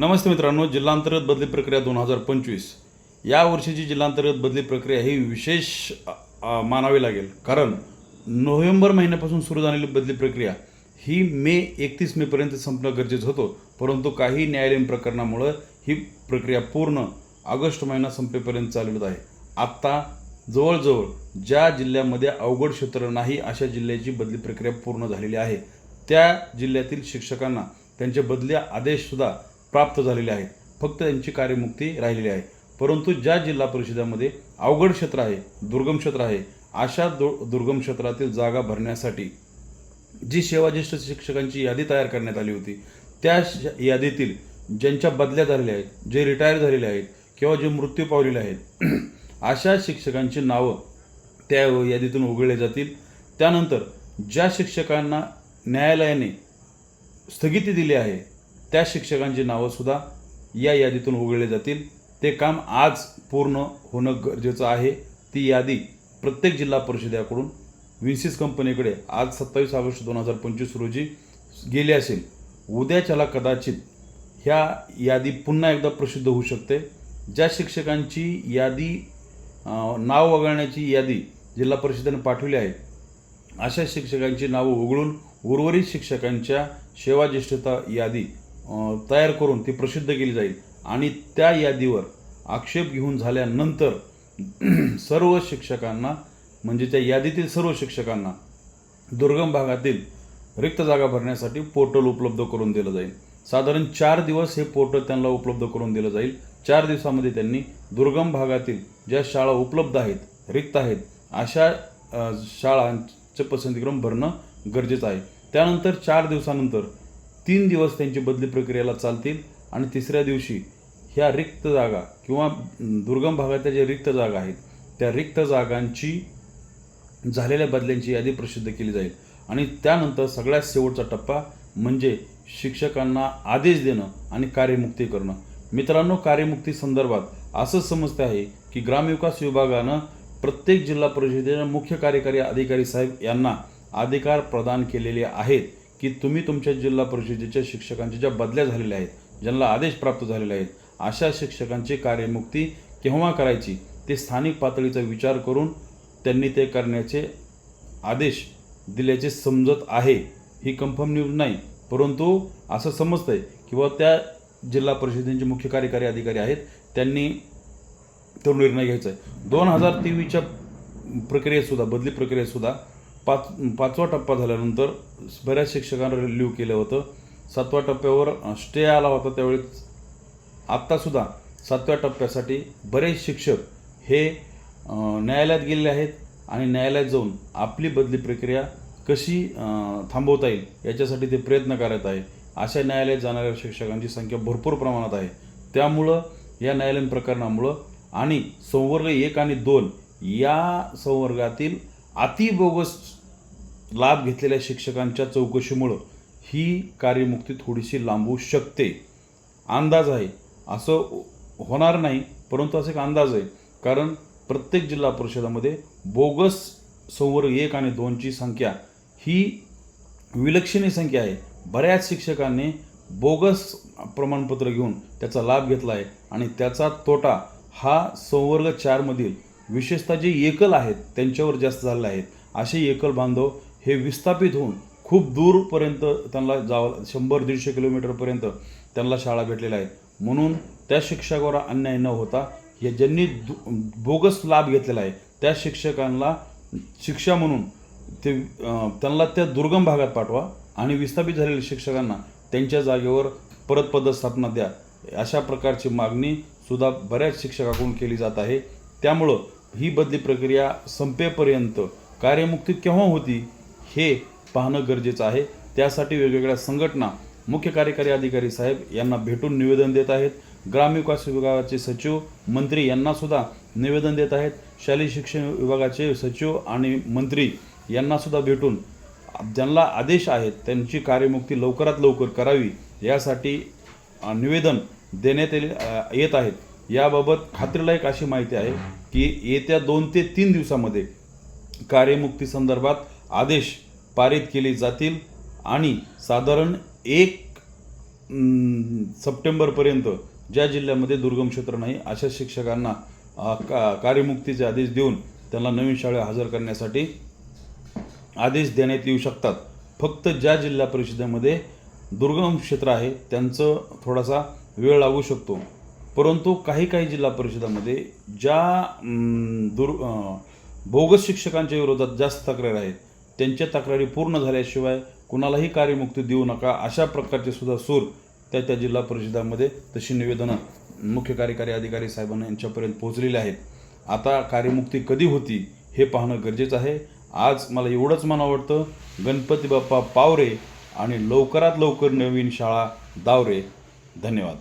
नमस्ते मित्रांनो जिल्हांतर्गत बदली प्रक्रिया दोन हजार पंचवीस. या वर्षीची जिल्हांतर्गत बदली प्रक्रिया ही विशेष मानावी लागेल. कारण नोव्हेंबर महिन्यापासून सुरू झालेली बदली प्रक्रिया ही मे एकतीस मेपर्यंत संपणं गरजेचं होतं. परंतु काही न्यायालयीन प्रकरणामुळं ही प्रक्रिया पूर्ण ऑगस्ट महिना संपेपर्यंत चालवत आहे. आत्ता जवळजवळ ज्या जिल्ह्यामध्ये अवघड क्षेत्र नाही अशा जिल्ह्याची बदली प्रक्रिया पूर्ण झालेली आहे. त्या जिल्ह्यातील शिक्षकांना त्यांचे बदली आदेशसुद्धा प्राप्त झालेले आहेत. फक्त त्यांची कार्यमुक्ती राहिलेली आहे. परंतु ज्या जिल्हा परिषदामध्ये अवघड क्षेत्र आहे दुर्गम क्षेत्र आहे अशा दु दुर्गम क्षेत्रातील जागा भरण्यासाठी जी सेवाज्येष्ठ शिक्षकांची यादी तयार करण्यात आली होती त्या यादीतील ज्यांच्या बदल्या झालेल्या आहेत जे रिटायर झालेले आहेत किंवा जे मृत्यू पावलेले आहेत अशा शिक्षकांची नावं त्या यादीतून उघडले जातील. त्यानंतर ज्या शिक्षकांना न्यायालयाने स्थगिती दिली आहे त्या शिक्षकांची नावंसुद्धा या यादीतून उघडले जातील. ते काम आज पूर्ण होणं गरजेचं आहे. ती यादी प्रत्येक जिल्हा परिषदेकडून विन्सिस कंपनीकडे आज सत्तावीस ऑगस्ट दोन हजार पंचवीस रोजी गेली असेल. उद्याच्याला कदाचित ह्या यादी पुन्हा एकदा प्रसिद्ध होऊ शकते. ज्या शिक्षकांची यादी नाव वगळण्याची यादी जिल्हा परिषदेने पाठवली आहे अशा शिक्षकांची नावं उघडून उर्वरित शिक्षकांच्या सेवाज्येष्ठता यादी तयार करून ती प्रसिद्ध केली जाईल. आणि त्या यादीवर आक्षेप घेऊन झाल्यानंतर सर्व शिक्षकांना म्हणजे त्या यादीतील सर्व शिक्षकांना दुर्गम भागातील रिक्त जागा भरण्यासाठी पोर्टल उपलब्ध करून दिलं जाईल. साधारण चार दिवस हे पोर्टल त्यांना उपलब्ध करून दिलं जाईल. चार दिवसामध्ये त्यांनी दुर्गम भागातील ज्या शाळा उपलब्ध आहेत रिक्त आहेत अशा शाळांचे पसंतीक्रम भरणं गरजेचं आहे. त्यानंतर चार दिवसानंतर तीन दिवस त्यांची बदली प्रक्रियेला चालतील आणि तिसऱ्या दिवशी ह्या रिक्त जागा किंवा दुर्गम भागातल्या ज्या रिक्त जागा आहेत त्या रिक्त जागांची झालेल्या बदल्यांची यादी प्रसिद्ध केली जाईल. आणि त्यानंतर सगळ्यात शेवटचा टप्पा म्हणजे शिक्षकांना आदेश देणं आणि कार्यमुक्ती करणं. मित्रांनो कार्यमुक्ती संदर्भात असं समजते आहे की ग्रामविकास विभागानं प्रत्येक जिल्हा परिषदेच्या मुख्य कार्यकारी अधिकारी साहेब यांना अधिकार प्रदान केलेले आहेत. की तुम्ही तुमच्या जिल्हा परिषदेच्या शिक्षकांच्या ज्या बदल्या झालेल्या आहेत ज्यांना आदेश प्राप्त झालेले आहेत अशा शिक्षकांची कार्यमुक्ती केव्हा करायची ते स्थानिक पातळीचा विचार करून त्यांनी ते करण्याचे आदेश दिल्याचे समजत आहे ही कन्फर्म न्यूज नाही. परंतु असं समजतं आहे किंवा त्या जिल्हा परिषदेचे मुख्य कार्यकारी अधिकारी आहेत त्यांनी तो निर्णय घ्यायचा आहे. दोन हजार तेवीसच्या प्रक्रियेतसुद्धा बदली प्रक्रियेतसुद्धा पाच पाचवा टप्पा झाल्यानंतर बऱ्याच शिक्षकांना रिलीव केलं होतं. सातव्या टप्प्यावर स्टे आला होता त्यावेळेस आत्तासुद्धा सातव्या टप्प्यासाठी बरेच शिक्षक हे न्यायालयात गेलेले आहेत आणि न्यायालयात जाऊन आपली बदली प्रक्रिया कशी थांबवता येईल याच्यासाठी ते प्रयत्न करत आहे. अशा न्यायालयात जाणाऱ्या शिक्षकांची संख्या भरपूर प्रमाणात आहे. त्यामुळं या न्यायालयीन प्रकरणामुळं आणि संवर्ग एक आणि दोन या संवर्गातील अतिबोगस लाभ घेतलेल्या शिक्षकांच्या चौकशीमुळं ही कार्यमुक्ती थोडीशी लांबू शकते. अंदाज आहे. असं होणार नाही परंतु असं एक अंदाज आहे. कारण प्रत्येक जिल्हा परिषदामध्ये बोगस संवर्ग एक आणि दोनची संख्या ही विलक्षणी संख्या आहे. बऱ्याच शिक्षकांनी बोगस प्रमाणपत्र घेऊन त्याचा लाभ घेतला आहे आणि त्याचा तोटा हा संवर्ग चारमधील विशेषतः जे एकल आहेत त्यांच्यावर जास्त झालेले आहेत असे एकल बांधव हे विस्थापित होऊन खूप दूरपर्यंत त्यांना जावं शंभर दीडशे किलोमीटरपर्यंत त्यांना शाळा भेटलेल्या आहेत. म्हणून त्या शिक्षकावर अन्याय न होता हे ज्यांनी दु बोगस लाभ घेतलेला आहे त्या शिक्षकांना शिक्षा म्हणून ते त्यांना त्या दुर्गम भागात पाठवा आणि विस्थापित झालेल्या शिक्षकांना त्यांच्या जागेवर परत पदस्थापना द्या. अशा प्रकारची मागणी सुद्धा बऱ्याच शिक्षकाकडून केली जात आहे. त्यामुळं ही बदली प्रक्रिया संपेपर्यंत कार्यमुक्ती केव्हा होती हे पाहणं गरजेचं आहे. त्यासाठी वेगवेगळ्या संघटना मुख्य कार्यकारी अधिकारी साहेब यांना भेटून निवेदन देत आहेत. ग्रामविकास विभागाचे सचिव मंत्री यांनासुद्धा निवेदन देत आहेत. शालेय शिक्षण विभागाचे सचिव आणि मंत्री यांनासुद्धा भेटून ज्यांना आदेश आहेत त्यांची कार्यमुक्ती लवकरात लवकर करावी यासाठी निवेदन देण्यात येईल- येत आहेत. याबाबत खात्रीलायक अशी माहिती आहे की येत्या दोन ते तीन दिवसामध्ये कार्यमुक्ती संदर्भात आदेश पारित केले जातील आणि साधारण एक सप्टेंबरपर्यंत ज्या जिल्ह्यामध्ये दुर्गम क्षेत्र नाही अशा शिक्षकांना का कार्यमुक्तीचे आदेश देऊन त्यांना नवीन शाळा हजर करण्यासाठी आदेश देण्यात येऊ शकतात. फक्त ज्या जिल्हा परिषदेमध्ये दुर्गम क्षेत्र आहे त्यांचं थोडासा वेळ लागू शकतो. परंतु काही काही जिल्हा परिषदामध्ये ज्या दुर् बोगस शिक्षकांच्या विरोधात जास्त तक्रार आहेत त्यांच्या तक्रारी पूर्ण झाल्याशिवाय कुणालाही कार्यमुक्ती देऊ नका अशा प्रकारचे सुद्धा सूर त्या त्या जिल्हा परिषदामध्ये तशी निवेदनं मुख्य कार्यकारी अधिकारी साहेबांना यांच्यापर्यंत पोहोचलेली आहेत. आता कार्यमुक्ती कधी होती हे पाहणं गरजेचं आहे. आज मला एवढंच मला वाटतं गणपती बाप्पा पावरे आणि लवकरात लवकर नवीन शाळा दावरे. धन्यवाद.